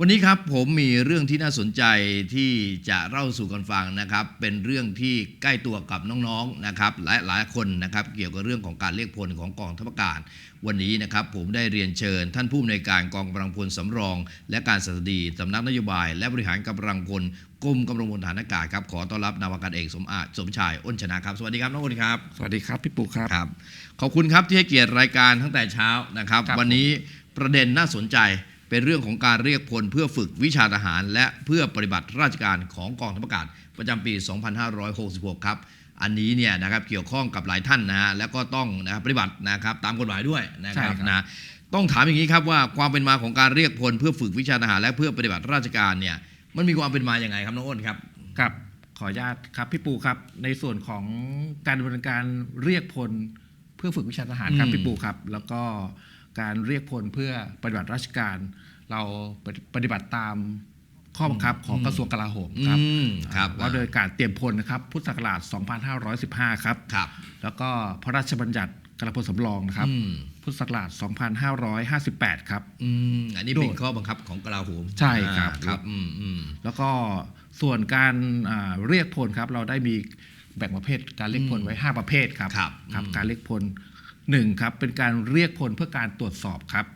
วันนี้ครับผมมีเรื่องที่น่าสนใจที่จะเล่าสู่กันฟังนะครับ เป็นเรื่องที่ใกล้ตัวกับน้องๆนะครับ หลายหลายคนนะครับเกี่ยวกับเรื่องของการเรียกพลของกองทัพอากาศวันนี้นะครับผมได้เรียนเชิญ ท่านผู้อำนวยการกองกำลังพลสำรอง และการสัตดีสำนักนโยบาย และบริหารกำลังพลกรมกำลังพลฐานอากาศครับขอต้อนรับนาวากาศเอกสมอาจสมชายอ้นชนะครับสวัสดีครับน้องอ้นครับสวัสดีครับพี่ปูครับครับ ขอบคุณครับที่ให้เกียรติรายการตั้งแต่เช้านะครับครับวันนี้ประเด็นน่าสนใจ เป็นเรื่องของการเรียกพลเพื่อฝึกวิชาทหาร และเพื่อปฏิบัติราชการของกองทัพอากาศประจำปี 2566 ครับ อันนี้เนี่ยนะครับเกี่ยวข้องกับหลายท่านนะฮะแล้วก็ต้องนะครับปฏิบัตินะครับตามกฎหมายด้วยนะครับใช่ครับนะต้องถามอย่างนี้ครับว่าความเป็นมาของการเรียกพลเพื่อฝึกวิชาทหาร และเพื่อปฏิบัติราชการเนี่ยมันมีความเป็นมาอย่างไงครับน้องอ้นครับครับขออนุญาตครับพี่ปูครับในส่วนของการดำเนินการเรียกพลเพื่อฝึกวิชาทหารครับอืมพี่ปูครับ แล้วก็ การเรียกพลเพื่อปฏิบัติราชการ เราปฏิบัติตามข้อบังคับของกระทรวงกลาโหมครับอืมครับว่าโดยการเตรียมพลนะครับพุทธศักราช 2515 ครับครับ แล้วก็พระราชบัญญัติกำลังพลสำรองนะครับอืมพุทธศักราช 2558 ครับอืมอันนี้โดเป็ยนข้อบังคับของกลาโหม ใช่ครับอ่าครับอืมอืมแล้วก็ส่วนการอ่าเรียกพลครับ เราได้มีแบ่งประเภทการเรียกพลไว้ 5 ประเภทครับครับครับอืมการเรียกพล หนึ่งครับเป็นการเรียกพลเพื่อการตรวจสอบครับ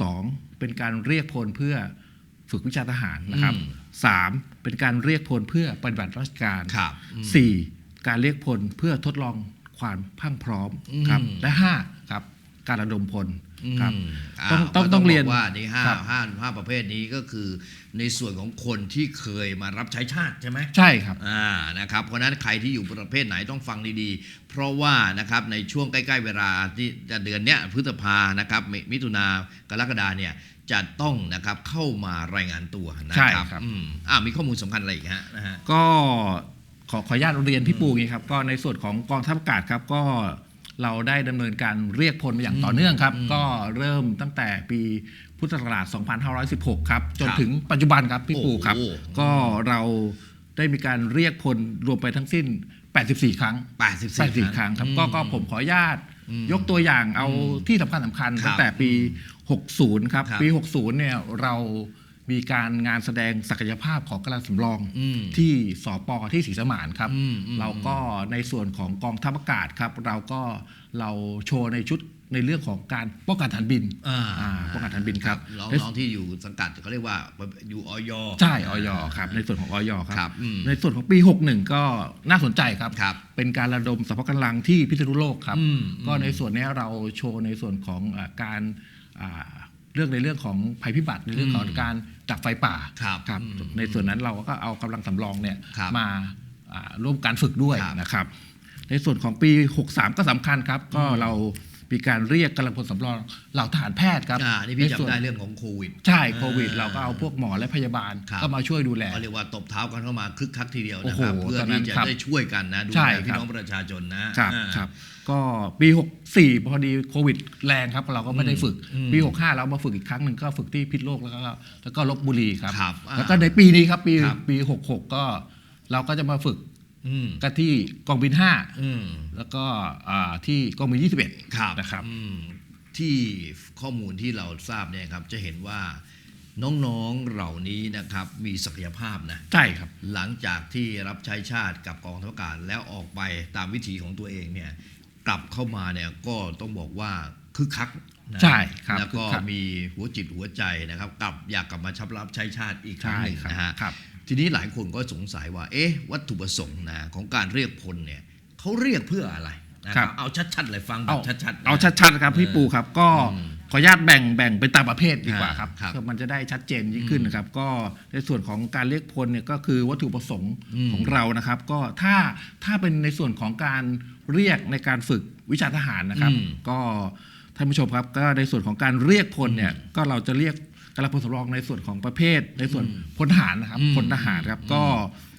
สองเป็นการเรียกพลเพื่อฝึกวิชาทหารนะครับสามเป็นการเรียกพลเพื่อปฏิบัติราชการครับอืมสี่การเรียกพลเพื่อทดลองความพรั่งพร้อมครับอืมและห้าครับ การระดมพลครับมต้องาต้องก็ต้องเรียนบกว่านี่ห้าครับห้าห้าประเภทนี้ก็คือ ในส่วนของคนที่เคยมารับใช้ชาติใช่ไหมใช่ครับอ่านะครับเพราะฉะนั้นใครที่อยู่ประเภทไหนต้องฟังดีๆ เพราะว่านะครับในช่วงใกล้ๆเวลาที่จะเดือนเนี้ยพฤษภานะครับมิมิถุนากรกฎาเนี่ยจะต้องนะครับเข้ามารายงานตัวนะใช่ครับครับอืมอ่ามีข้อมูลสำคัญอะไรอีกฮะนะฮะก็ขอขออนุญาตเรียนพี่ปูอย่างนี้ครับก็ในส่วนของกองทัพอากาศครับก็ เราได้ดำเนินการเรียกพลมาอย่างต่อเนื่องครับ ก็เริ่มตั้งแต่ปีพุทธศักราช 2516 ครับ จนครับถึงปัจจุบันครับพี่ปูครับโอ้โหก็เราได้มีการเรียกพลรวมไปทั้งสิ้น 84 ครั้ง 84 84ครั้งครับก็ก็ผมขออนุญาตยกตัวอย่างเอาที่สำคัญสำคัญครับตั้งแต่ปี 60ครับครับ ปี 60 เนี่ยเรา มีการงานแสดงศักยภาพของกำลังสำรองอืมที่สปที่ศรีสมานครับอืมอืมเราก็ในส่วนของกองทัพอากาศครับ เราก็เราโชว์ในชุดในเรื่องของการป้องกันฐานบินอ่าอ่าป้องกันฐานบินครับน้องในน้องที่อยู่สังกัดเขาเรียกว่าอยู่ออยใช่ออยครับในส่วนของออยคครัรับบอืมในส่วนของปี 61 ก็น่าสนใจครับครับ เป็นการระดมสรรพกำลังที่พิษณุโลกครับอืมก็ในส่วนนี้เราโชว์ในส่วนของอาการอ่าเรื่องในเรื่องของภัยพิบัติในเรื่องของอืมการ ดับไฟป่าครับครับอืมในส่วนนั้นเราก็เอากำลังสำรองเนี่ยครับมาอ่าร่วมการฝึกด้วยครับนะครับ ในส่วนของปี 63 ก็สำคัญครับ ก็เรา มีการเรียกกำลังพลสำรองเหล่าทหารแพทย์ครับอ่านี่พี่ในส่วนจำได้เรื่องของโควิด ใช่โควิดอ่าเราก็เอาพวกหมอและพยาบาลครับ ก็มาช่วยดูแลก็เรียกว่าตบเท้ากันเข้ามาคึกคักทีเดียวโอ้นะโหครับเพื่อตอนนั้ที่นจะครับได้ช่วยกันนะดูใช่แลพี่ครับ น้องประชาชนนะครับอ่า ครับก็ปี64พอดีโควิดแรงครับ เราก็ไม่ได้ฝึกอืมปี65เรามาฝึกอีกครั้งหนึ่งก็ฝึกที่พิษณุโลกแล้วก็แล้วก็ลบบุรีครับ ครับอ่าแล้วก็ในปีนี้ครับปีครับ ปี66 ก็เราก็จะมาฝึกอืม กันที่กองบินอืม5แล้วก็อ่าที่กองบิน21ครับนะครับอืมที่ข้อมูลที่เราทราบเนี่ยครับจะเห็นว่าน้องๆเหล่านี้นะครับมีศักยภาพนะใช่ครับ หลังจากที่รับใช้ชาติกับกองทัพอากาศแล้วออกไปตามวิถีของตัวเองเนี่ยกลับเข้ามาเนี่ยก็ต้องบอกว่าคึกคักนะใช่ครับแล้วก็คึกคักมีหัวจิตหัวใจนะครับกลับอยากกลับมาชับรับใช้ชาติอีกครั้งใช่หนึ่งครับนะฮะครับ ทีนี้หลายคนก็สงสัยว่า เอ๊ะ วัตถุประสงค์นะของการเรียกพลเนี่ยเขาเรียกเพื่ออะไรนะคครัรับบเอาชัดๆเลยฟังแบเอาบชัดๆนะเอาชัดๆครับพี่ปูครับก็อืมขออนุญาตแบ่งแบ่งเป็นตามประเภทดีกว่าอ่าครับครับเพื่อมันจะได้ชัดเจนยิ่งขึ้นนะครับ ก็ในส่วนของการเรียกพลเนี่ยก็คือวัตถุประสงค์อืมของเรานะครับ ก็ถ้าถ้าเป็นในส่วนของการเรียกในการฝึกวิชาทหารนะครับอืมก็ท่านผู้ชมครับก็ในส่วนของการเรียกพลเนี่ยก็เราจะเรียก กำลังพลสำรองในส่วนของประเภท ในส่วนพลทหารนะครับอืมพลทหารครับก็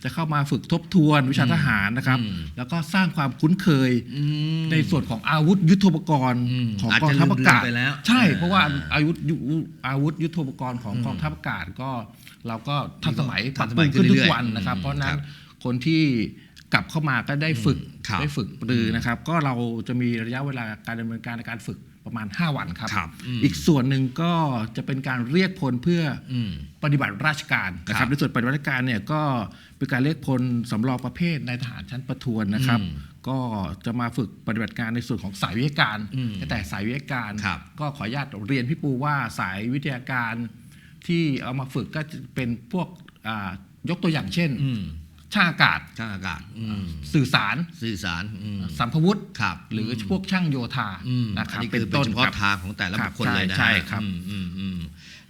จะเข้ามาฝึกทบทวนวิชาทหารนะครับอืมแล้วก็สร้างความคุ้นเคยอืมในส่วนของอาวุธยุทโธปกรณ์อืมของอาจกองจะทัพอากาศลืมๆไปแล้วใช่อ่าเพราะว่าอาวุธยุอาวุธยุทโธปกรณ์ของอืมกองทัพอากาศก็ เราก็ทันสมัยปทัรับนสปมัรุยงขึ้นขึ้นทุเรื่กอยๆวันนะครับอืมเพราะฉะนั้ครันบคนที่ กลับเข้ามาก็ได้ฝึกครับได้ฝึกปรือนะครับ ก็เราจะมีระยะเวลาการดำเนินการในการฝึกประมาณ 5 วันครับ ครับอืมอีกส่วนหนึ่งก็จะเป็นการเรียกพลเพื่อออืมปฏิบัติราชการนะคครัรับบในส่วนปฏิบัติราชการเนี่ยก็เป็นการเรียกพลสำรองประเภทในทหารชั้นประทวนนะครับ อืมก็จะมาฝึกปฏิบัติการในส่วนของสายวิทยาการอืมแต่สายวิทยาการ ครับ ก็ขออนุญาตเรียนพี่ปูว่าสายวิทยาการที่เอามาฝึกก็จะเป็นพวกอ่ายกตัวอย่างเช่น อืม ช่างอากาศ ช่างอากาศอืมสื่อสาร สื่อสารอืม สัมภวุฒิครับ หรือพวกช่างโยธาอืมนะคอัรันบนี้คือเป็นเฉพาะทางของแต่ละครับุบคคลเลยนะฮะใช่ครับอืมอืมอืม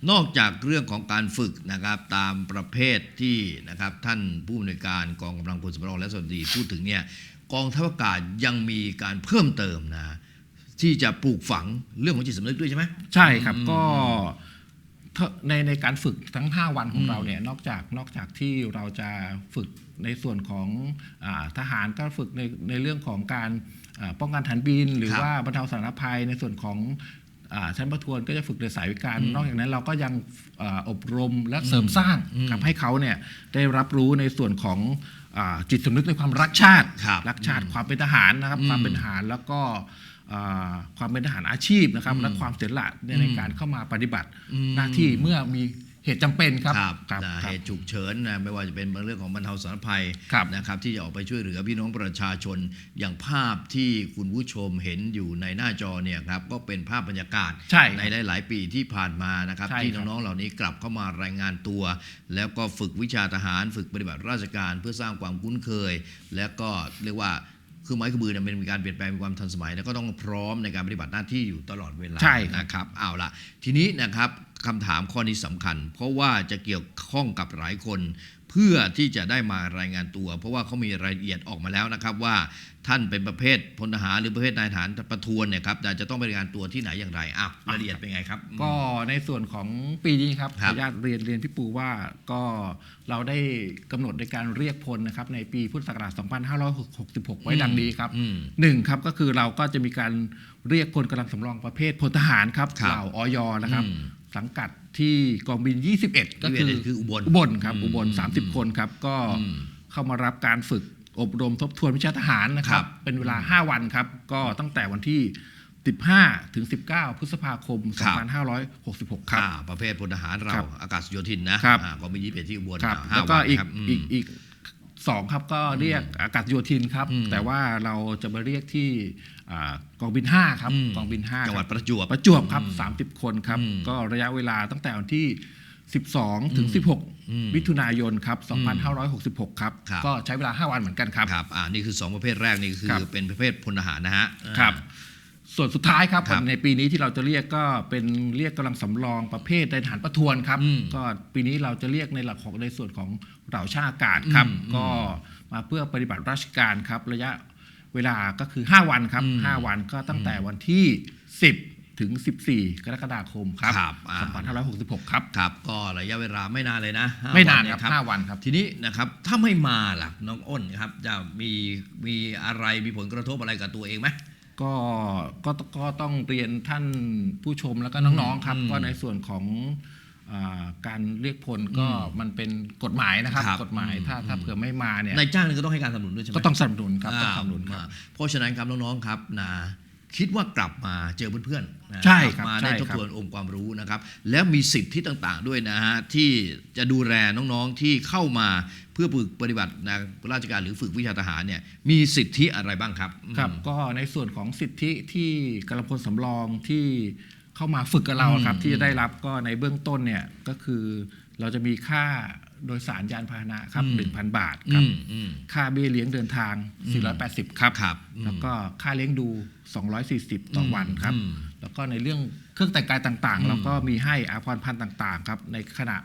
นอกจากเรื่องของการฝึกนะครับตามประเภทที่นะครับท่านผู้อำนวยการกองกำลังพลสำรองและสวัสดีพูดถึงเนี่ยกองทัพอากาศยังมีการเพิ่มเติมนะ ที่จะปลูกฝังเรื่องของจิตสำนึกด้วยใช่ไหม ใช่ครับอืมก็ถ้า ในในการฝึกทั้ง 5 วันของอืมเราเนี่ยนอกจากนอกจากที่เราจะฝึกในส่วนของอาทหารก็ฝึกในในเรื่องของการอ่าป้องกันฐานบิน หรือครับว่าบรรเทาสาธารณภัยในส่วนของอา ชั้นประทวนก็จะฝึกในสายวิการอืมนอกจากนั้นเราก็ยังอาอบรมและเสริมสร้างอืมทำให้เขาเนี่ยได้รับรู้ในส่วนของอาจิตสำนึกในความรักชาติครับรักชาติความเป็นทหารนะครับอืมความเป็นทหารแล้วก็อ่าความเป็นทหารอาชีพนะครับอืมและความเสียสละในอืมในการเข้ามาปฏิบัติอืมหน้าที่เมื่อมี เหตุจำเป็นครับครับครับนะครัเหบตุฉุกเฉินนะไม่ว่าจะเป็นเรื่องของบรรเทาสาธารณภัยครับนะครับที่จะออกไปช่วยเหลือพี่น้องประชาชน อย่างภาพที่คุณผู้ชมเห็นอยู่ในหน้าจอเนี่ยครับก็เป็นภาพบรรยากาศใช่ในหลาย ๆ ปีที่ผ่านมานะครับใช่ที่ครับน้อง ๆ เหล่านี้กลับเข้ามารายงานตัว แล้วก็ฝึกวิชาทหาร ฝึกปฏิบัติราชการเพื่อสร้างความคุ้นเคย แล้วก็เรียกว่าเครื่องไม้เครื่องมือเนี่ยมันมีการเปลี่ยนแปลงมีความทันสมัย แล้วก็ต้องพร้อมในการปฏิบัติหน้าที่อยู่ตลอดเวลาใช่ครับนะครับเอาละทีนี้นะครับ คำถามข้อนี้สำคัญ เพราะว่าจะเกี่ยวข้องกับหลายคน เพื่อที่จะได้มารายงานตัว เพราะว่าเขามีรายละเอียดออกมาแล้วนะครับ ว่าท่านเป็นประเภทพลทหารหรือประเภทนายทหารประทวนเนี่ยครับจะต้องไปรายงานตัวที่ไหนอย่างไรอะรายละเอียดเป็นไงครับ ก็ในส่วนของปีนี้ครับขครัอบอนุญาตเรียนเรียนพี่ปูว่าก็เราได้กำหนดในการเรียกพลนะครับในปีพุทธศักราช 2566 ไว้ดังนี้ครับอืมหนึ่งครับก็คือเราก็จะมีการเรียกพลกำลังสำรองประเภทพลทหารครับครับเหล่าออยนะครับอืม สังกัดที่กองบิน 21 ก็คือ21คืออุบลอุบลครับอืมอุบลอืม30 คนครับ ก็อืมเข้ามารับการฝึกอบรมทบทวนวิชาทหารนะครัครับบเป็นเวลา 5 วันครับ ก็ตั้งแต่วันที่ 15 ถึง 19 พฤษภาคม 2566 ครับอ่าประเภทพลทหารเราครับอากาศโยธินนะครับอ่ากองบินยี่สิบที่อุบลครับอ่าห้าแล้วก็วันอีกนะครับมอีกอีก สองครับก็เรียกอากาศโยธินครับอืมแต่ว่าเราจะมาเรียกที่อ่ากองบิน 5 ครับอืมกองบิน5จังหวัดประจวบประจวบครับ 30 คนครับอืมก็ระยะเวลาตั้งแต่วันที่ 12 ถึงอืม16 มิถุนายนครับ 2566ครับครับ ก็ใช้เวลา 5 วันเหมือนกันครับครับอ่านี่คือ 2 ประเภทแรกนี่คือครับเป็นประเภทพลทหารนะฮะครับ ส่วนสุดท้ายครับครับในปีนี้ที่เราจะเรียกก็เป็นเรียกกำลังสำรองประเภทในฐานประทวนครับอืมก็ปีนี้เราจะเรียกในหลักของในส่วนของเหล่าช่างอากาศครับอืมก็มาเพื่อปฏิบัติราชการครับ ระยะเวลาก็คือ 5 วันครับอืม5วันก็ตั้งแต่วันที่ 10ถึง 14 กรกฎาคมครับครับอ่า2566 ครับ ครับ ก็ระยะเวลาไม่นานเลยนะห้ไม่นานวัครับ 5 วันครับ ทีนี้นะครับ ถ้าไม่มาล่ะ น้องอ้นครับ จะมี มีอะไร มีผลกระทบอะไรกับตัวเองไหม ก็ก็ก็ต้องเรียนท่านผู้ชมแล้วก็น้องๆครับอืมก็ในส่วนของอาการเรียกพลก็อืมมันเป็นกฎหมายนะครับครับกฎหมายถ้าอืมถ้าเผื่อไม่มาเนี่ยนายจ้างนี่ก็ต้องให้การสนับสนุนด้วยใช่ไหมก็ต้องสนับสนุนครับต้องสนับสนุนคอ่ารับเพราะฉะนั้นครับน้องๆครับนะ คิดว่ากลับมาเจอเพื่อนๆนะใช่กลัครับมาใช่ได้ครับทบทวนองค์ความรู้นะครับ แล้วมีสิทธิต่างๆด้วยนะฮะที่จะดูแลน้องๆที่เข้ามาเพื่อฝึกปฏิบัตินะราชการหรือฝึกวิชาทหารเนี่ยมีสิทธิอะไรบ้างครับครับก็ในส่วนของสิทธิที่กำลังพลสำรองที่เข้ามาฝึกกับเราครับ อืมที่จะได้รับก็ในเบื้องต้นเนี่ยก็คือเราจะมีค่า โดยสารยานพาหนะครับอืม1,000บาทคอืรับมอืมค่าเบี้ยเลี้ยงเดินทางอืม480 ครับครับอืมแล้วก็ค่าเลี้ยงดู 240 ต่อวันครับอืมแล้วก็ในเรื่องเครื่องแต่งกายต่างอืมๆเราก็มีให้อาภรณ์พันธ์ต่างๆครับในขณะ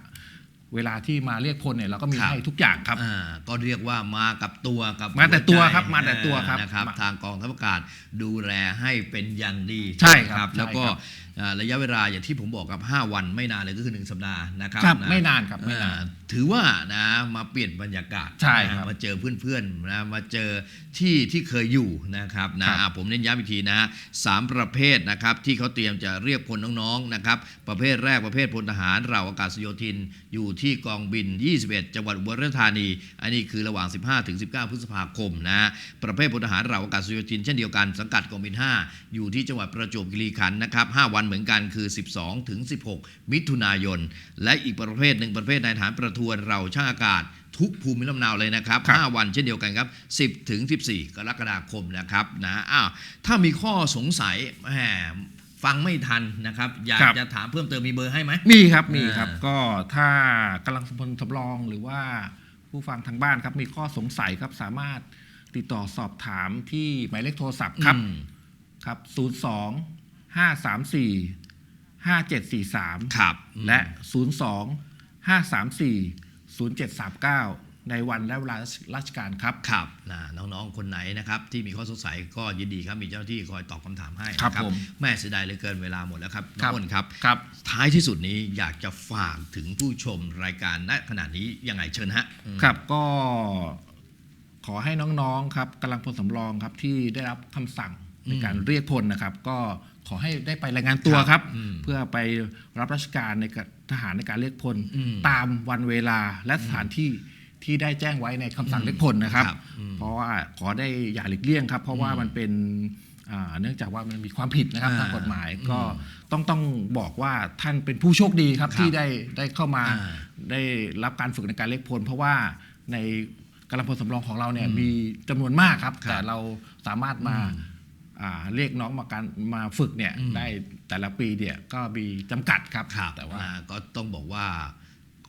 เวลาที่มาเรียกพลเนี่ยเราก็มีครับให้ทุกอย่างครับอ่าก็เรียกว่ามากับตัวกับมาแต่ตัวหัใจครับมาแต่ตัวครับนะครับมาทางกองทัพอากาศดูแลให้เป็นอย่างดีใช่ครับ แล้วก็ใช่ค รับอ่าระยะเวลาอย่างที่ผมบอกกับ 5 วันไม่นานเลยก็คือ 1 สัปดาห์นะครับครับะไม่นานครับไม่นานอ่ถือว่านะมาเปลี่ยนบรรยากาศใช่ครับนะมาเจอเพื่อนๆนะมาเจอที่ที่เคยอยู่นะครับนะครับอะผมเน้นย้ำอีกทีนะฮะสามประเภทนะครับที่เขาเตรียมจะเรียกพลน้องๆนะครับประเภทแรกประเภทพลทหารเราอากาศโยธิน อยู่ที่กองบิน 21 จังหวัดอุบลราชธานี อันนี้คือระหว่าง 15ถึง19 พฤษภาคมนะฮะประเภทพลทหารเราอากาศโยธิน เช่นเดียวกันสังกัดกองบิน 5 อยู่ที่จังหวัดประจวบคีรีขันธ์นะครับ5วันเหมือนกันคือ 12 ถึง 16 มิถุนายน และอีกประเภทหนึ่งประเภทนายทหารประทวนเราช่างอากาศทุกภูมิลำเนาเลยนะครับครับ 5 วันเช่นเดียวกันครับ 10 ถึง 14 กรกฎาคมนะครับนะอ้าวถ้ามีข้อสงสัยแหมฟังไม่ทันนะครับ อยากครับจะถามเพิ่มเติมมีเบอร์ให้ไหมมีครับมีครับอ่าก็ถ้ากำลังพลสำรองหรือว่าผู้ฟังทางบ้านครับมีข้อสงสัยครับสามารถติดต่อสอบถามที่หมายเลขโทรศัพท์ครับอืมครับ 02 534 5743ครับและ02 534 0739ในวันและเวลาราชการครับครับนะน้องๆ คนไหนนะครับ ที่มีข้อสงสัยก็ยินดีครับมีเจ้าหน้าที่คอยตอบคำถามให้ครับนะผมแม่เสียดายเหลือเกินเวลาหมดแล้วครับน้ครัองบอ้นครับครับ ท้ายที่สุดนี้อยากจะฝากถึงผู้ชมรายการณขณะนี้ยังไงเชิญฮะอืมครับก็ขอให้น้องๆครับกำลังพลสำรองครับที่ได้รับคำสั่งในการเรียกพลนะครับ ก็ ขอให้ได้ไปรายงานตัวครับครับอืมเพื่อไปรับราชการในกับทหารในการเรียกพลอืมตามวันเวลาและสถานที่ที่ได้แจ้งไว้ในคำสั่งเรียกพลนะครับครับอืมเพราะว่าขอได้อย่าหลีกเลี่ยงครับ เพราะว่าอืมมันเป็นอ่าเนื่องจากว่ามันมีความผิดนะครับอ่าทางกฎหมายอืมก็ต้องต้องบอกว่าท่านเป็นผู้โชคดีครับครับที่ได้ได้เข้ามาอ่าได้รับการฝึกในการเรียกพล เพราะว่าในกำลังพลสำรองของเราเนี่ยอืมมีจำนวนมากครับครับ แต่เราสามารถมาอืมอ่า เรียกน้องมาการมาฝึกเนี่ยอืมได้แต่ละปีเนี่ยก็มีจำกัดครับครับแต่ว่าอ่ก็ต้องบอกว่า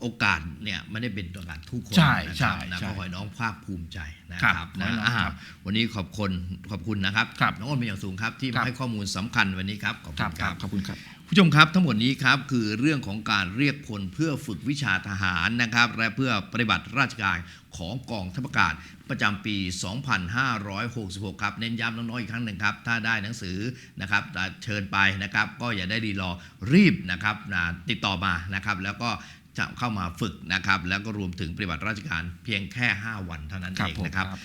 โอกาสเนี่ยไม่ได้เป็นโอกาสทุกคนใช่นะใช่ครับนะใช่ก็ขอให้น้องภาคภูมิใจนะคครัรับบขอให้นะน้องอ่าครับวันนี้ขอบคุณขอบคุณนะครับครับ น้องอ้นเป็นอย่างสูงครับที่ครัมาบให้ข้อมูลสำคัญวันนี้ครับขอบคคุรับณคครัรับบขอบคุณครับ ผู้ชมครับทั้งหมดนี้ครับคือเรื่องของการเรียกพลเพื่อฝึกวิชาทหารนะครับ และเพื่อปฏิบัติราชการของกองทัพอากาศประจำปี 2566 ครับเน้นย้ำน้องๆอีกครั้งหนึ่งครับถ้าได้หนังสือนะครับเชิญไปนะครับ ก็อย่าได้รีรอรีบนะครับนะติดต่อมานะครับ แล้วก็จะเข้ามาฝึกนะครับ แล้วก็รวมถึงปฏิบัติราชการเพียงแค่ 5 วันเท่านั้นเองนะครับ